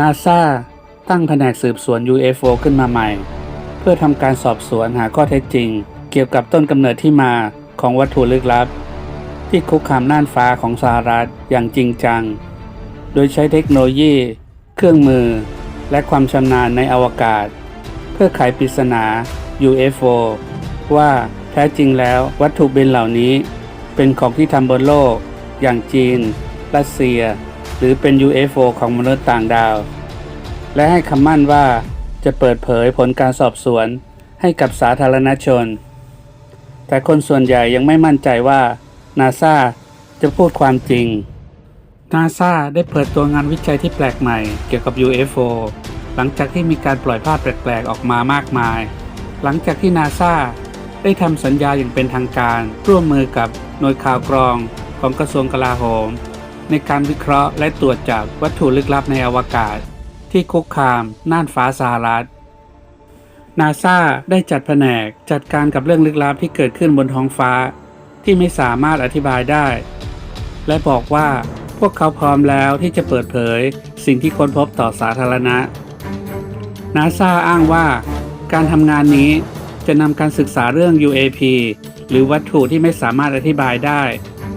นาซาตั้งแผนกสืบสวน UFO ขึ้นมาใหม่ เพื่อทำการสอบสวนหาข้อเท็จจริง เกี่ยวกับต้นกำเนิดที่มาของวัตถุลึกลับ ที่คุกคามน่านฟ้าของสหรัฐอย่างจริงจัง โดยใช้เทคโนโลยี เครื่องมือ และความชำนาญในอวกาศ เพื่อไขปริศนา UFO ว่าแท้จริงแล้ววัตถุบินเหล่านี้ เป็นของที่ทำบนโลก อย่างจีน รัสเซีย หรือเป็น UFO ของมนุษย์ต่างดาว และให้คำมั่นว่าจะเปิดเผยผลการสอบสวนให้กับสาธารณชน แต่คนส่วนใหญ่ยังไม่มั่นใจว่านาซาจะพูดความจริงนาซาได้เปิดตัวงานวิจัยที่แปลกใหม่เกี่ยวกับ UFO หลังจากที่มีการปล่อยภาพแปลกๆออกมามากมาย หลังจากที่นาซาได้ทำสัญญาอย่างเป็นทางการ ร่วมมือกับหน่วยข่าวกรองของกระทรวงกลาโหม ในการวิเคราะห์และตรวจจับวัตถุลึกลับในอวกาศ ที่คุกคาม น่านฟ้าสหรัฐนาซาได้จัดแผนกจัดการกับเรื่องลึกลับที่เกิดขึ้นบนท้องฟ้า ที่ไม่สามารถอธิบายได้ และบอกว่าพวกเขาพร้อมแล้วที่จะเปิดเผยสิ่งที่ค้นพบต่อสาธารณะนาซาอ้างว่าการทำงานนี้จะนำการศึกษาเรื่อง UAP หรือวัตถุที่ไม่สามารถอธิบายได้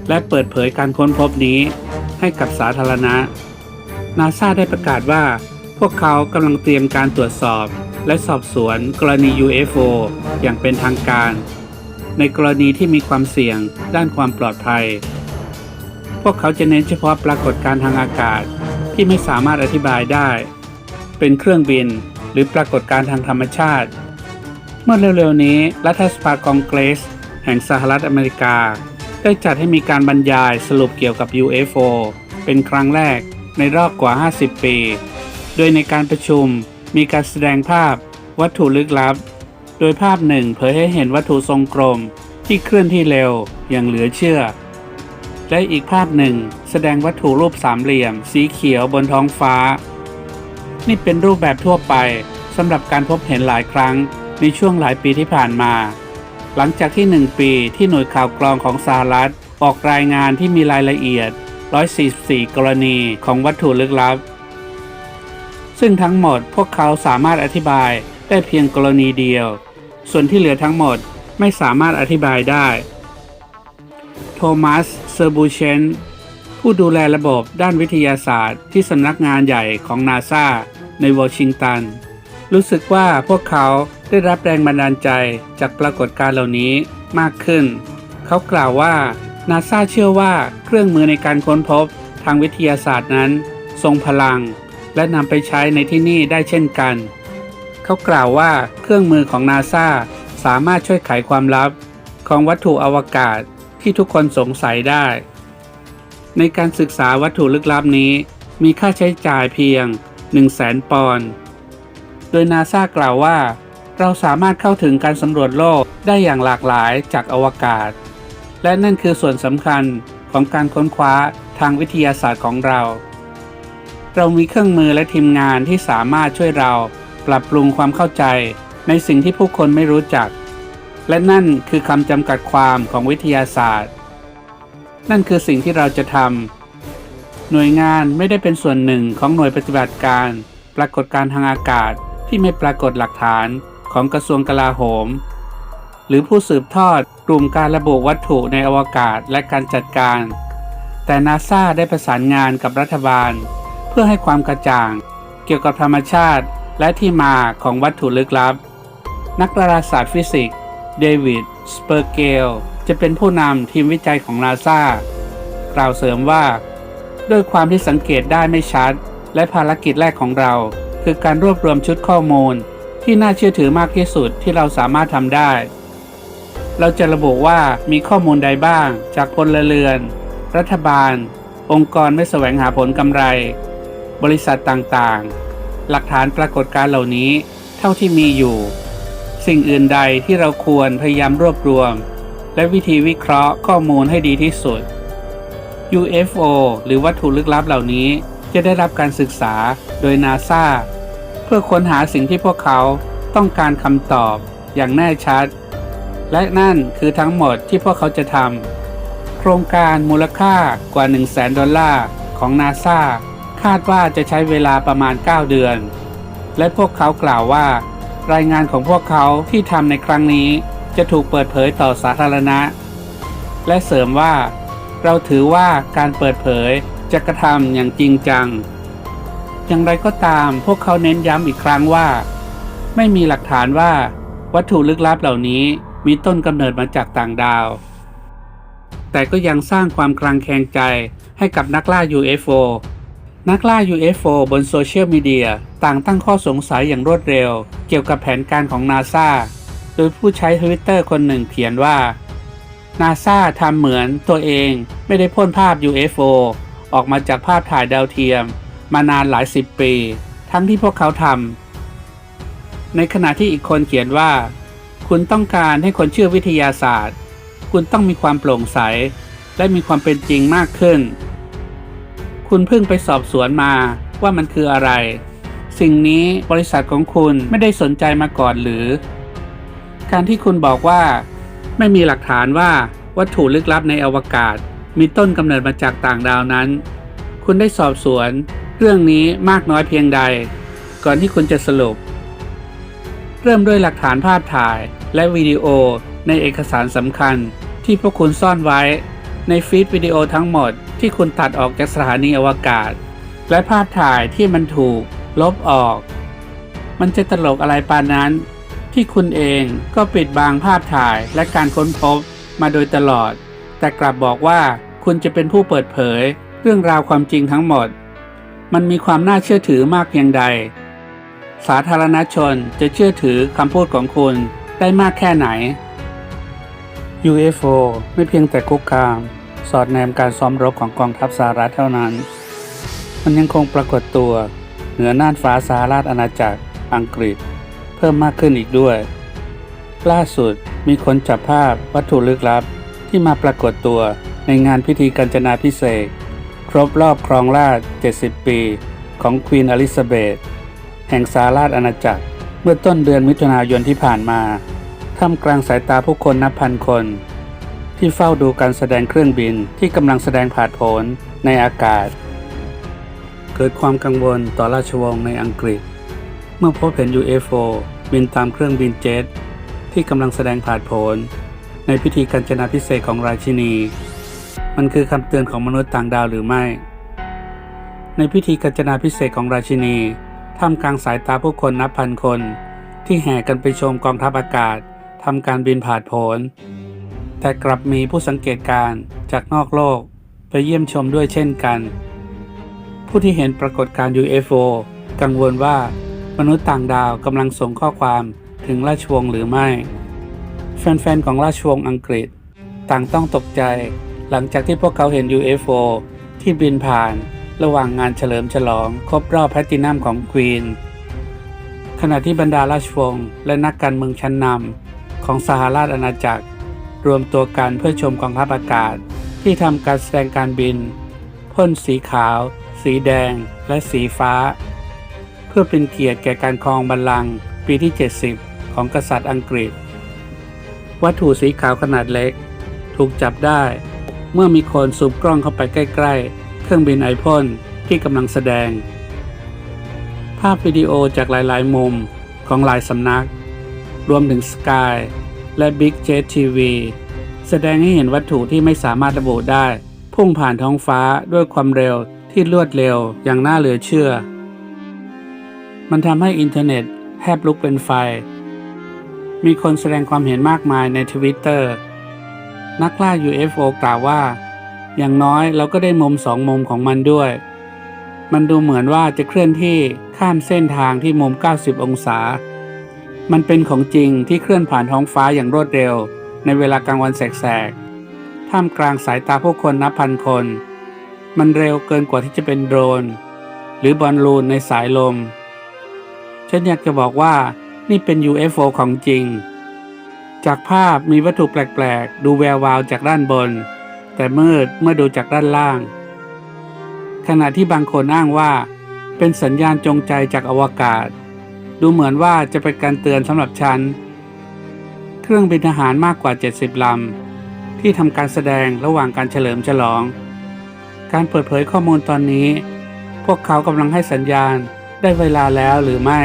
และเปิดเผยการค้นพบนี้ ให้กับสาธารณะ นาซาได้ประกาศว่า พวกเขากำลังเตรียมการตรวจสอบ และสอบสวนกรณี UFO อย่างเป็นทางการ ในกรณีที่มีความเสี่ยงด้านความปลอดภัย พวกเขาจะเน้นเฉพาะปรากฏการณ์ทางอากาศที่ไม่สามารถอธิบายได้ เป็นเครื่องบินหรือปรากฏการณ์ทางธรรมชาติ เมื่อเร็วๆนี้ รัฐสภากองเกรส แห่งสหรัฐอเมริกา ได้จัดให้มีการบรรยายสรุปเกี่ยวกับ UFO เป็นครั้งแรกในรอบกว่า 50 ปี โดยในการประชุมมีการแสดงภาพวัตถุลึกลับ โดยภาพหนึ่งเผยให้เห็นวัตถุทรงกลมที่เคลื่อนที่เร็วอย่างเหลือเชื่อ และอีกภาพหนึ่งแสดงวัตถุรูปสามเหลี่ยม สีเขียวบนท้องฟ้า นี่เป็นรูปแบบทั่วไปสำหรับการพบเห็นหลายครั้งในช่วงหลายปีที่ผ่านมา หลังจากที่หนึ่งปีที่หน่วยข่าวกรองของสหรัฐ ออกรายงานที่มีรายละเอียด 144 กรณีของวัตถุลึกลับ ซึ่งทั้งหมดพวกเขาสามารถอธิบายได้เพียงกรณีเดียว ส่วนที่เหลือทั้งหมดไม่สามารถอธิบายได้ โทมัส เซอร์บูเชน ผู้ดูแลระบบด้านวิทยาศาสตร์ที่สำนักงานใหญ่ของนาซาในวอชิงตัน รู้สึกว่าพวกเขา ได้รับแรงบันดาลใจจากปรากฏการณ์เหล่านี้มากขึ้น เขากล่าวว่านาซาเชื่อว่าเครื่องมือในการค้นพบทางวิทยาศาสตร์นั้น ทรงพลัง และนำไปใช้ในที่นี่ได้เช่นกัน เขากล่าวว่าเครื่องมือของนาซาสามารถช่วยไขความลับ ของวัตถุอวกาศที่ทุกคนสงสัยได้ ในการศึกษาวัตถุลึกลับนี้ มีค่าใช้จ่ายเพียง 1 0 0 0 0แสนปอนด์ โดยนาซากล่าวว่า เราสามารถเข้าถึงการสำรวจโลกได้อย่างหลากหลายจากอวกาศ และนั่นคือส่วนสำคัญของการค้นคว้าทางวิทยาศาสตร์ของเรา เรามีเครื่องมือและทีมงานที่สามารถช่วยเราปรับปรุงความเข้าใจในสิ่งที่ผู้คนไม่รู้จัก และนั่นคือคำจำกัดความของวิทยาศาสตร์ นั่นคือสิ่งที่เราจะทำหน่วยงานไม่ได้เป็นส่วนหนึ่งของหน่วยปฏิบัติการ ปรากฏการทางอากาศที่ไม่ปรากฏหลักฐาน ของกระทรวงกลาโหม หรือผู้สืบทอดกลุ่มการระบุวัตถุในอวกาศและการจัดการ แต่นาซาได้ประสานงานกับรัฐบาล เพื่อให้ความกระจ่าง เกี่ยวกับธรรมชาติและที่มาของวัตถุลึกลับ นักดาราศาสตร์ฟิสิกส์เดวิด สเปอร์เกล จะเป็นผู้นำทีมวิจัยของนาซากล่าวเสริมว่า ด้วยความที่สังเกตได้ไม่ชัด และภารกิจแรกของเรา คือการรวบรวมชุดข้อมูล ที่น่าเชื่อถือมากที่สุดที่เราสามารถทำได้ เราจะระบุว่ามีข้อมูลใดบ้าง จากพลเรือน รัฐบาล องค์กรไม่แสวงหาผลกำไร บริษัทต่างๆ หลักฐานปรากฏการเหล่านี้ เท่าที่มีอยู่ สิ่งอื่นใดที่เราควรพยายามรวบรวม และวิธีวิเคราะห์ข้อมูลให้ดีที่สุด UFO หรือวัตถุลึกลับเหล่านี้จะได้รับการศึกษาโดยนาซา พื่อค้นหาสิ่งที่พวกเขาต้องการคำตอบอย่างแน่ชัด และนั่นคือทั้งหมดที่พวกเขาจะทำโครงการมูลค่ากว่า 1 0 0 0 0แดอลลาร์ของนาซาคาดว่าจะใช้เวลาประมาณ 9 เดือน และพวกเขากล่าวว่า รายงานของพวกเขาที่ทำในครั้งนี้จะถูกเปิดเผยต่อสาธารณะ และเสริมว่า เราถือว่าการเปิดเผยจะกระทำอย่างจริงจัง อย่างไรก็ตาม พวกเขาเน้นย้ำอีกครั้งว่า ไม่มีหลักฐานว่าวัตถุลึกลับเหล่านี้มีต้นกำเนิดมาจากต่างดาว แต่ก็ยังสร้างความคลางแคลงใจให้กับนักล่า UFO นักล่า UFO บนโซเชียลมีเดียต่างตั้งข้อสงสัยอย่างรวดเร็ว เกี่ยวกับแผนการของนาซาโดยผู้ใช้ทวิตเตอร์คนหนึ่งเขียนว่านาซาทำเหมือนตัวเองไม่ได้พ่นภาพ UFO ออกมาจากภาพถ่ายดาวเทียม มานานหลายสิบปี ทั้งที่พวกเขาทำในขณะที่อีกคนเขียนว่า คุณต้องการให้คนเชื่อวิทยาศาสตร์ คุณต้องมีความโปร่งใส และมีความเป็นจริงมากขึ้น คุณเพิ่งไปสอบสวนมาว่ามันคืออะไร สิ่งนี้บริษัทของคุณไม่ได้สนใจมาก่อนหรือ การที่คุณบอกว่า ไม่มีหลักฐานว่าวัตถุลึกลับในอวกาศ มีต้นกำเนิดมาจากต่างดาวนั้น คุณได้สอบสวน เรื่องนี้มากน้อยเพียงใด ก่อนที่คุณจะสรุป เริ่มด้วยหลักฐานภาพถ่ายและวิดีโอในเอกสารสำคัญที่พวกคุณซ่อนไว้ ในฟีดวิดีโอทั้งหมดที่คุณตัดออกจากสถานีอวกาศ และภาพถ่ายที่มันถูก ลบออก มันจะตลกอะไรปานนั้น ที่คุณเองก็ปิดบังภาพถ่ายและการค้นพบมาโดยตลอด แต่กลับบอกว่าคุณจะเป็นผู้เปิดเผย เรื่องราวความจริงทั้งหมด มันมีความน่าเชื่อถือมากเพียงใด สาธารณชนจะเชื่อถือคำพูดของคุณได้มากแค่ไหน UFO ไม่เพียงแต่คุกคาม สอดแนมการซ้อมรบของกองทัพสหรัฐเท่านั้น มันยังคงปรากฏตัว เหนือน่านฟ้าสหราชอาณาจักรอังกฤษ เพิ่มมากขึ้นอีกด้วย ล่าสุดมีคนจับภาพวัตถุลึกลับที่มาปรากฏตัวในงานพิธีกัญจนาพิเศษ ครบรอบครองราช 70 ปี ของควีนอลิซาเบธแห่งสหราชอาณาจักร เมื่อต้นเดือนมิถุนายนที่ผ่านมา ท่ามกลางสายตาผู้คนนับพันคน ที่เฝ้าดูการแสดงเครื่องบินที่กำลังแสดงผาดโผนในอากาศ เกิดความกังวลต่อราชวงศ์ในอังกฤษ เมื่อพบเห็น UFO บินตามเครื่องบินเจ็ตที่กำลังแสดงผาดโผนในพิธีกัญจนาพิเศษของราชินี มันคือคำเตือนของมนุษย์ต่างดาวหรือไม่ ในพิธีกัญจนาพิเศษของราชินีท่ามกลางสายตาผู้คนนับพันคน ที่แห่กันไปชมกองทัพอากาศทำการบินผ่านโผนแต่กลับมีผู้สังเกตการณ์จากนอกโลกไปเยี่ยมชมด้วยเช่นกัน ผู้ที่เห็นปรากฏการณ์ UFO กังวลว่ามนุษย์ต่างดาวกำลังส่งข้อความถึงราชวงศ์หรือไม่ แฟนๆ ของราชวงศ์อังกฤษ ต่างต้องตกใจ หลังจากที่พวกเขาเห็น UFO ที่บินผ่านระหว่างงานเฉลิมฉลอง ครบรอบแพลตตินัมของควีนขณะที่บรรดาราชวงศ์และนักการเมืองชั้นนำของสหราชอาณาจักร รวมตัวกันเพื่อชมกองทัพอากาศ ที่ทำการแสดงการบิน พ่นสีขาว สีแดง และสีฟ้า เพื่อเป็นเกียรติแก่การครองบัลลังก์ปีที่ 70 ของกษัตริย์อังกฤษ วัตถุสีขาวขนาดเล็ก ถูกจับได้ เมื่อมีคนซูมกล้องเข้าไปใกล้ๆ เครื่องบินไอพ่นที่กำลังแสดง ภาพวิดีโอจากหลายๆ มุมของหลายสำนัก รวมถึง Sky และ Big Jet TV แสดงให้เห็นวัตถุที่ไม่สามารถระบุได้ พุ่งผ่านท้องฟ้าด้วยความเร็วที่รวดเร็วอย่างน่าเหลือเชื่อ มันทำให้อินเทอร์เน็ตแทบลุกเป็นไฟ มีคนแสดงความเห็นมากมายในทวิตเตอร์ นักล่า UFO กล่าวว่า อย่างน้อยเราก็ได้มุมสองมุมของมันด้วย มันดูเหมือนว่าจะเคลื่อนที่ข้ามเส้นทางที่มุม 90 องศา มันเป็นของจริงที่เคลื่อนผ่านท้องฟ้าอย่างรวดเร็ว ในเวลากลางวันแสกๆ ท่ามกลางสายตาผู้คนนับพันคน มันเร็วเกินกว่าที่จะเป็นโดรน หรือบอลลูนในสายลม ฉันอยากจะบอกว่านี่เป็น UFO ของจริง จากภาพมีวัตถุแปลกๆ ดูแวววาวจากด้านบน แต่มืดเมื่อดูจากด้านล่าง ขณะที่บางคนอ้างว่า เป็นสัญญาณจงใจจากอวกาศ ดูเหมือนว่าจะเป็นการเตือนสำหรับฉัน เครื่องบินทหารมากกว่า 70 ลำ ที่ทำการแสดงระหว่างการเฉลิมฉลอง การเปิดเผยข้อมูลตอนนี้ผวกเขากำลังให้สัญญาณได้เวลาแล้วหรือไม่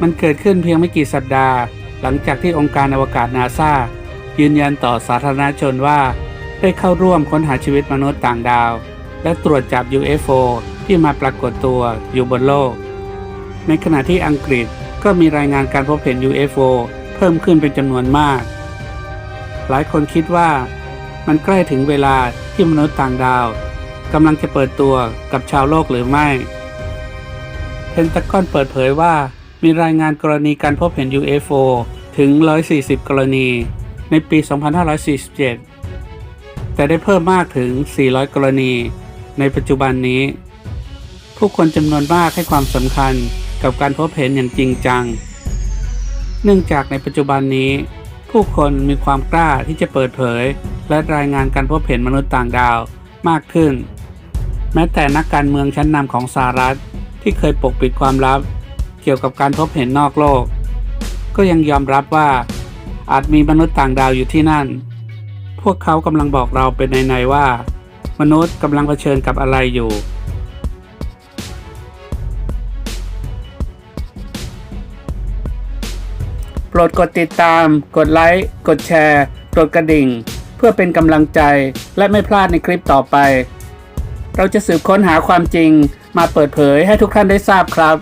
มันเกิดขึ้นเพียงไม่กี่สัปดาห์ หลังจากที่องค์การอวกาศนาซายืนยันต่อสาธารณชนว่า ได้เข้าร่วมค้นหาชีวิตมนุษย์ต่างดาว และตรวจจับ UFO ที่มาปรากฏตัวอยู่บนโลก ในขณะที่อังกฤษก็มีรายงานการพบเห็น UFO เพิ่มขึ้นเป็นจำนวนมาก หลายคนคิดว่า มันใกล้ถึงเวลาที่มนุษย์ต่างดาวกำลังจะเปิดตัวกับชาวโลกหรือไม่ เพนตากอนเปิดเผยว่า มีรายงานกรณีการพบเห็น UFO ถึง 140 กรณี ในปี 2547 แต่ได้เพิ่มมากถึง 400 กรณี ในปัจจุบันนี้ ผู้คนจำนวนมากให้ความสำคัญกับการพบเห็นอย่างจริงจัง เนื่องจากในปัจจุบันนี้ ผู้คนมีความกล้าที่จะเปิดเผย และรายงานการพบเห็นมนุษย์ต่างดาวมากขึ้น แม้แต่นักการเมืองชั้นนำของสหรัฐที่เคยปกปิดความลับ เกี่ยวกับการพบเห็นนอกโลก ก็ยังยอมรับว่า อาจมีมนุษย์ต่างดาวอยู่ที่นั่น พวกเขากำลังบอกเราเป็นในๆว่า มนุษย์กำลังเผชิญกับอะไรอยู่ โปรดกดติดตาม กดไลค์ กดแชร์ กดกระดิ่ง เพื่อเป็นกำลังใจและไม่พลาดในคลิปต่อไป เราจะสืบค้นหาความจริงมาเปิดเผยให้ทุกท่านได้ทราบครับ